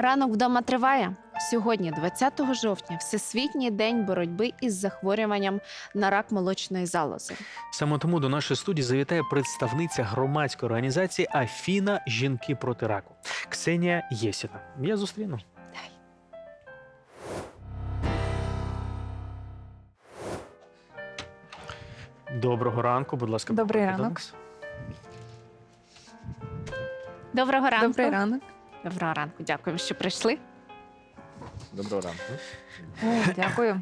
Ранок вдома триває. Сьогодні, 20 жовтня, Всесвітній день боротьби із захворюванням на рак молочної залози. Саме тому до нашої студії завітає представниця громадської організації Афіна Жінки проти раку Ксенія Єсіна. Я зустріну. Доброго ранку, будь ласка. Добрий ранок. Доброго ранку. Добрий ранок. Доброго ранку. Дякуємо, що прийшли. Доброго ранку. О, дякую.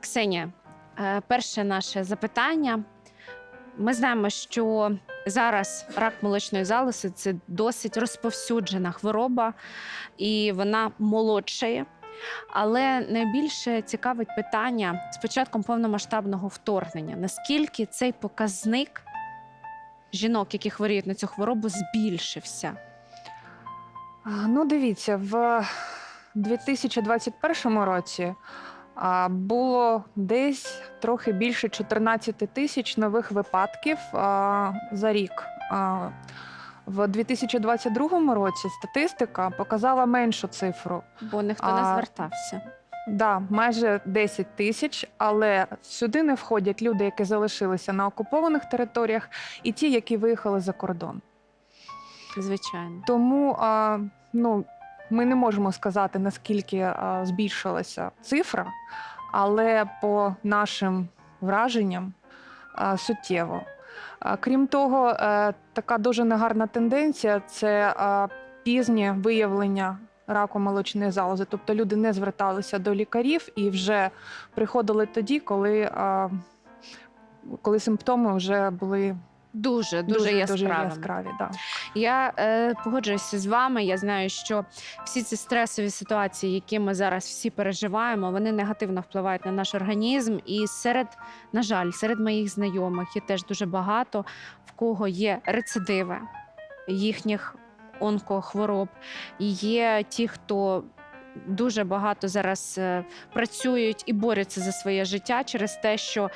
Ксенія, е, перше наше запитання. Ми знаємо, що зараз рак молочної залози це досить розповсюджена хвороба, і вона молодшає. Але найбільше цікавить питання з початком повномасштабного вторгнення. Наскільки цей показник жінок, які хворіють на цю хворобу, збільшився? Ну, дивіться, в 2021 році було десь трохи більше 14 тисяч нових випадків за рік. В 2022 році статистика показала меншу цифру. Бо ніхто не звертався. Да, майже 10 тисяч, але сюди не входять люди, які залишилися на окупованих територіях, і ті, які виїхали за кордон. Звичайно. Тому а, ну, ми не можемо сказати, наскільки а, збільшилася цифра, але по нашим враженням а, суттєво. А, крім того, е, така дуже негарна тенденція це а, пізнє виявлення раку молочної залози. Тобто люди не зверталися до лікарів і вже приходили тоді, коли, а, коли симптоми вже були Дуже дуже, дуже, яскравими. дуже яскраві. Да. Я е, погоджуюся з вами. Я знаю, що всі ці стресові ситуації, які ми зараз всі переживаємо, вони негативно впливають на наш організм. І серед, на жаль, серед моїх знайомих є теж дуже багато в кого є рецидиви їхніх онкохвороб. І є ті, хто дуже багато зараз е, працюють і борються за своє життя через те, що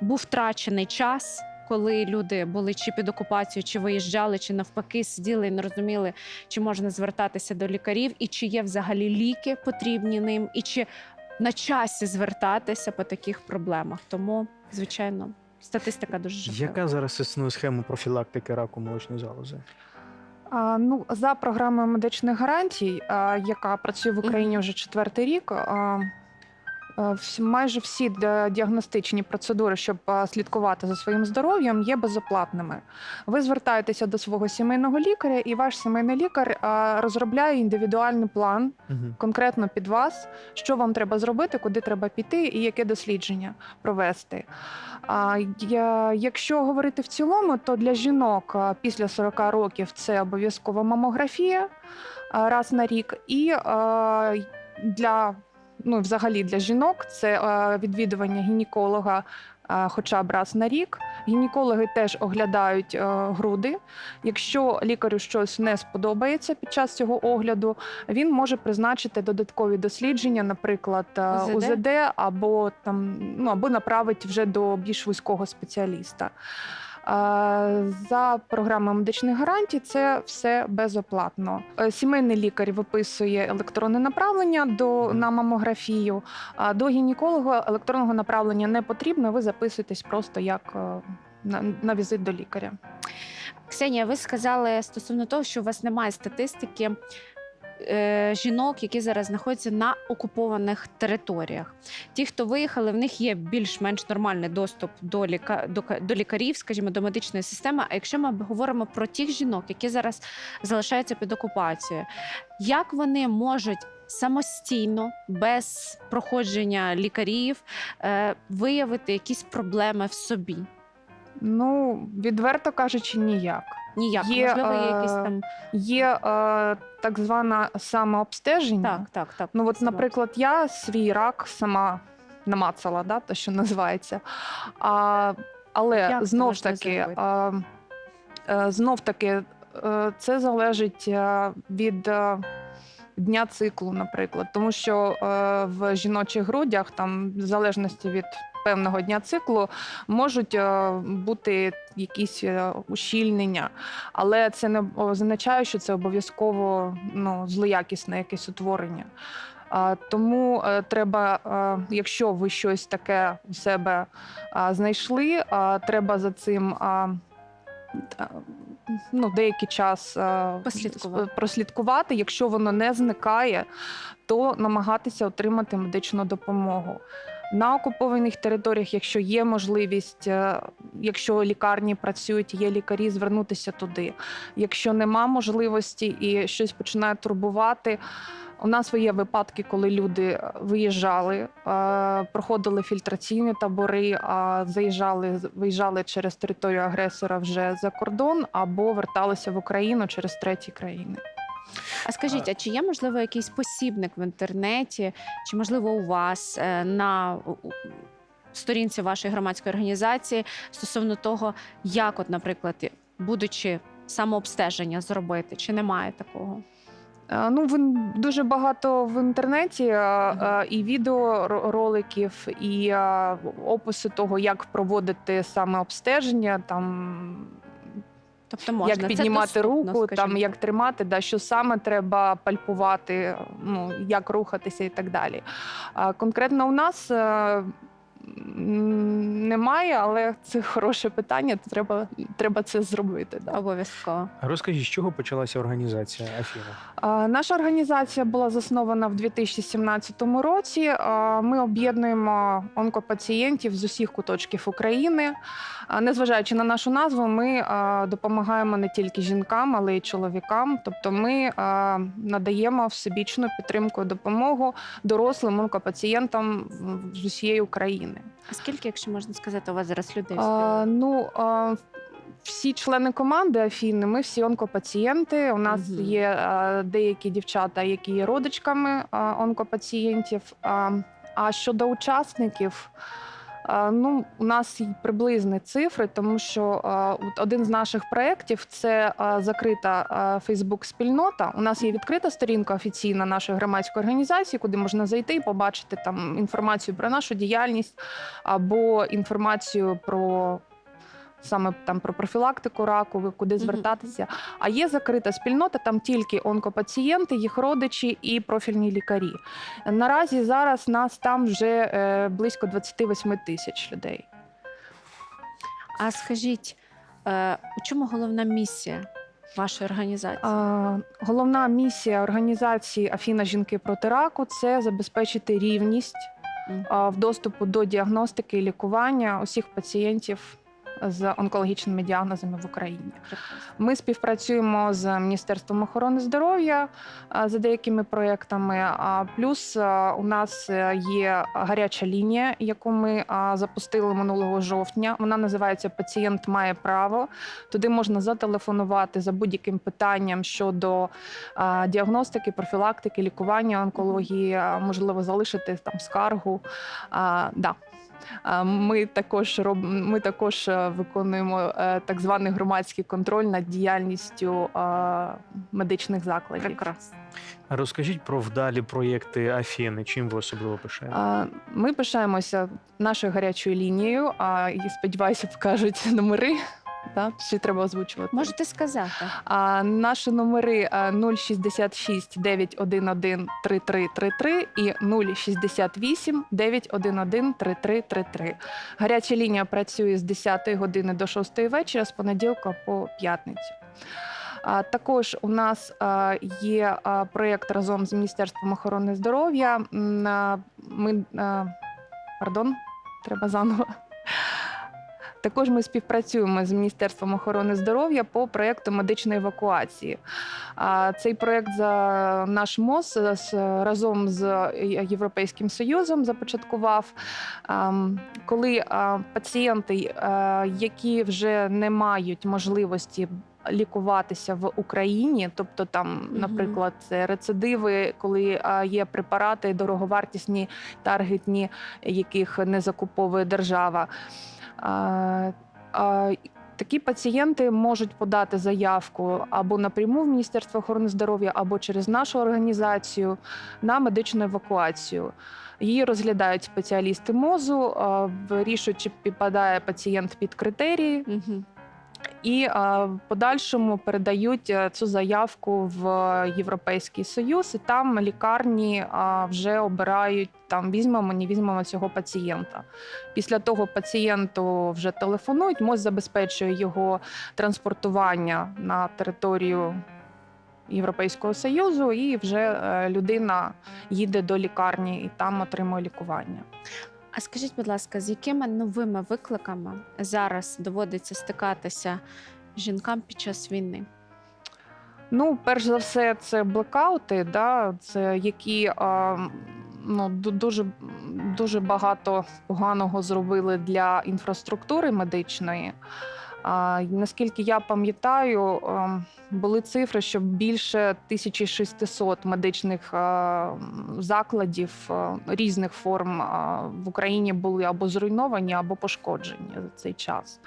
був втрачений час. Коли люди були чи під окупацією, чи виїжджали, чи навпаки сиділи і не розуміли, чи можна звертатися до лікарів, і чи є взагалі ліки потрібні ним, і чи на часі звертатися по таких проблемах. Тому, звичайно, статистика дуже жахлива. Яка зараз існує схема профілактики раку молочної залози? А, ну, за програмою медичних гарантій, а, яка працює в Україні вже четвертий рік. А, майже всі діагностичні процедури, щоб слідкувати за своїм здоров'ям, є безоплатними. Ви звертаєтеся до свого сімейного лікаря, і ваш сімейний лікар розробляє індивідуальний план конкретно під вас, що вам треба зробити, куди треба піти, і яке дослідження провести. А якщо говорити в цілому, то для жінок після 40 років це обов'язкова мамографія раз на рік, і для ну, взагалі для жінок це відвідування гінеколога. Хоча б раз на рік гінекологи теж оглядають е, груди. Якщо лікарю щось не сподобається під час цього огляду, він може призначити додаткові дослідження, наприклад, е, УЗД? УЗД, або там ну або направить вже до більш вузького спеціаліста. За програмою медичних гарантій це все безоплатно. Е, Сімейний лікар виписує електронне направлення до на мамографію. А до гінеколога електронного направлення не потрібно. Ви записуєтесь просто як е, на, на візит до лікаря. Ксенія, ви сказали стосовно того, що у вас немає статистики е, жінок, які зараз знаходяться на окупованих територіях. Ті, хто виїхали, в них є більш-менш нормальний доступ до, ліка... до, до лікарів, скажімо, до медичної системи. А якщо ми говоримо про тих жінок, які зараз залишаються під окупацією, як вони можуть самостійно, без проходження лікарів, е, виявити якісь проблеми в собі? Ну відверто кажучи, ніяк. Ніяк, Є, можливо, є е, якісь там Є е, так зване самообстеження. так, так, так. Ну, от, наприклад, я свій рак сама намацала, да, те, що називається. А, але Як знов можна таки, зробити? а, е, знов таки, е, це залежить е, від. е, Дня циклу, наприклад, тому що е, в жіночих грудях, там, в залежності від певного дня циклу можуть е, бути якісь е, ущільнення, але це не означає, що це обов'язково ну, злоякісне якесь утворення. А, тому е, треба, якщо ви щось таке у себе знайшли, треба за цим. Ну, деякий час а, Послідкувати. прослідкувати. Якщо воно не зникає, то намагатися отримати медичну допомогу. На окупованих територіях, якщо є можливість, е, якщо лікарні працюють, є лікарі, звернутися туди. Якщо нема можливості і щось починає турбувати. У нас є випадки, коли люди виїжджали, е, проходили фільтраційні табори, а заїжджали, виїжджали через територію агресора вже за кордон або верталися в Україну через треті країни. А скажіть, а чи є можливо якийсь посібник в інтернеті, чи можливо у вас е, на у- у- сторінці вашої громадської організації стосовно того, як, от, наприклад, будучи самообстеження зробити, чи немає такого? Е, Ну, він дуже багато в інтернеті е, е, і відеороликів, і е, описи того, як проводити саме обстеження, там Тобто можна як Це піднімати доступно, руку, скажімо там як так. тримати, да, що саме треба пальпувати, ну як рухатися і так далі. А конкретно у нас. Немає, але це хороше питання. то Треба, треба це зробити. Да. обов'язково. Розкажіть, з чого почалася організація Афіна? А, Наша організація була заснована в 2017 році. А, Ми об'єднуємо онкопацієнтів з усіх куточків України. А, Незважаючи на нашу назву, ми а, допомагаємо не тільки жінкам, але й чоловікам. Тобто, ми а, надаємо всебічну підтримку і допомогу дорослим онкопацієнтам з усієї України. А скільки, якщо можна сказати, у вас зараз людей? А, ну, а, всі члени команди Афіни, ми всі онкопацієнти. У нас угу. є а, деякі дівчата, які є родичками а, онкопацієнтів. А, а щодо учасників. Ну, у нас приблизні цифри, тому що один з наших проєктів це закрита Фейсбук-спільнота. У нас є відкрита сторінка офіційна нашої громадської організації, куди можна зайти і побачити там інформацію про нашу діяльність або інформацію про саме там про профілактику раку, куди звертатися. А є закрита спільнота, там тільки онкопацієнти, їх родичі і профільні лікарі. Наразі зараз нас там вже е, близько 28 тисяч людей. А скажіть, е, у чому головна місія вашої організації? А, головна місія організації Афіна Жінки проти раку це забезпечити рівність а, в доступу до діагностики і лікування усіх пацієнтів з онкологічними діагнозами в Україні. Ми співпрацюємо з Міністерством охорони здоров'я за деякими проєктами. А плюс у нас е, є гаряча лінія, яку ми запустили минулого жовтня. Вона називається Пацієнт має право. Туди можна зателефонувати за будь-яким питанням щодо діагностики, профілактики, лікування онкології, можливо, залишити там скаргу. А, да. А, Ми також роб... ми також е, виконуємо е, так званий громадський контроль над діяльністю е, медичних закладів. Прекрасно. Розкажіть про вдалі проєкти Афіни. Чим ви особливо пишаєте? Ми пишаємося нашою гарячою лінією. А і сподіваюся, покажуть номери. Так, чи треба озвучувати? Можете сказати. А, наші номери а, 066 911 3333 і 068 911 3333. Гаряча лінія працює з 10 години до 6 вечора з понеділка по п'ятницю. А, Також у нас а, є а, проєкт разом з Міністерством охорони здоров'я. А, Ми, а, пардон, треба заново. Також ми співпрацюємо з Міністерством охорони здоров'я по проєкту медичної евакуації. Цей проєкт за наш МОЗ е, разом з Європейським Союзом започаткував. Коли пацієнти, які вже не мають можливості лікуватися в Україні, тобто там, наприклад, це рецидиви, коли є препарати дороговартісні, таргетні, яких не закуповує держава. Такі пацієнти можуть подати заявку або напряму в Міністерство охорони здоров'я, або через нашу організацію на медичну евакуацію. Її розглядають спеціалісти мозу, вирішують, чи підпадає пацієнт під критерії, Угу. І а, в подальшому передають е, цю заявку в Європейський Союз, і там лікарні а, вже обирають там візьмемо, не візьмемо цього пацієнта. Після того пацієнту вже телефонують, МОЗ забезпечує його транспортування на територію. Європейського союзу, і вже е, людина їде до лікарні і там отримує лікування. А скажіть, будь ласка, з якими новими викликами зараз доводиться стикатися жінкам під час війни? Ну, перш за все, це блекаути, да, це які а, ну, дуже, дуже багато поганого зробили для інфраструктури медичної. А, наскільки я пам'ятаю, були цифри, що більше 1600 медичних закладів різних форм в Україні були або зруйновані, або пошкоджені за цей час.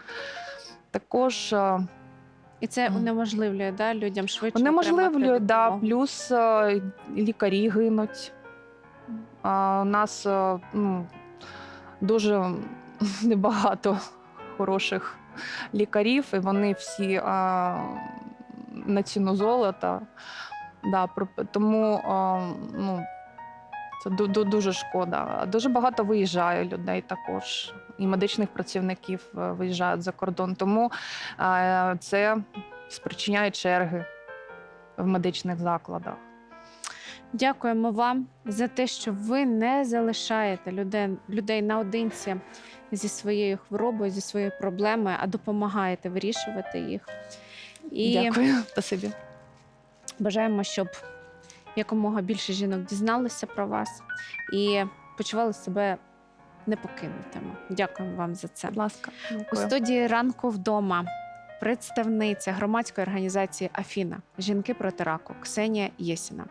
Також І це унеможливлює да, людям швидше. Унеможливлює, да, плюс е, лікарі гинуть. А, у нас е, ну, дуже небагато хороших лікарів, і вони всі а, на ціну золота. Да, тому а, ну, це ду- ду- дуже шкода. Дуже багато виїжджає людей також. І медичних працівників е, виїжджають за кордон. Тому е, це спричиняє черги в медичних закладах. Дякуємо вам за те, що ви не залишаєте людей, людей наодинці зі своєю хворобою, зі своєю проблемою, а допомагаєте вирішувати їх. І Дякую. Спасибі. бажаємо, щоб якомога більше жінок дізналися про вас і почували себе непокинутими. Дякуємо вам за це. Будь ласка. У студії ранку вдома представниця громадської організації Афіна Жінки проти раку Ксенія Єсіна.